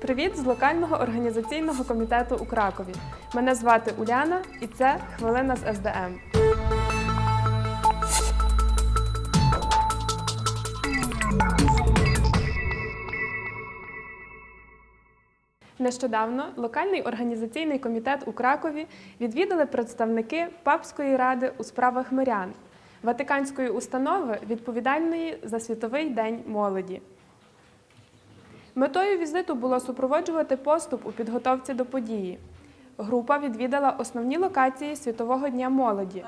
Привіт з локального організаційного комітету у Кракові. Мене звати Уляна, і це хвилина з СДМ. Нещодавно локальний організаційний комітет у Кракові відвідали представники Папської ради у справах мирян, Ватиканської установи, відповідальної за Світовий день молоді. Метою візиту було супроводжувати поступ у підготовці до події. Група відвідала основні локації Світового дня молоді,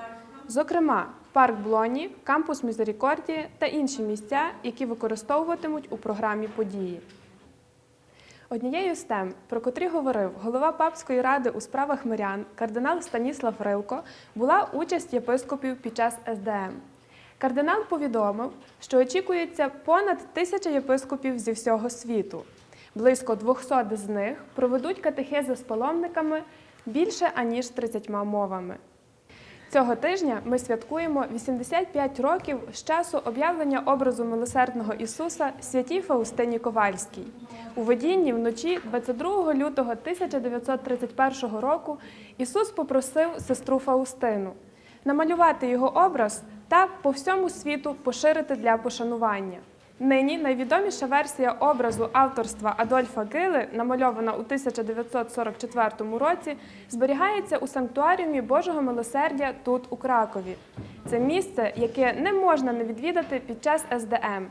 зокрема, парк Блоні, кампус Мізерікордії та інші місця, які використовуватимуть у програмі події. Однією з тем, про котрі говорив голова Папської ради у справах мирян, кардинал Станіслав Рилко, була участь єпископів під час СДМ. Кардинал повідомив, що очікується понад тисяча єпископів зі всього світу. Близько 200 з них проведуть катехези з паломниками більше аніж 30 мовами. Цього тижня ми святкуємо 85 років з часу об'явлення образу милосердного Ісуса святій Фаустині Ковальській. У видінні вночі 22 лютого 1931 року Ісус попросив сестру Фаустину намалювати його образ та по всьому світу поширити для пошанування. Нині найвідоміша версія образу авторства Адольфа Гили, намальована у 1944 році, зберігається у санктуаріумі Божого милосердя тут, у Кракові. Це місце, яке не можна не відвідати під час СДМ.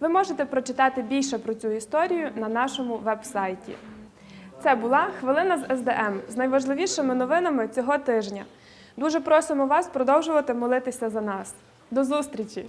Ви можете прочитати більше про цю історію на нашому веб-сайті. Це була хвилина з СДМ з найважливішими новинами цього тижня. Дуже просимо вас продовжувати молитися за нас. До зустрічі!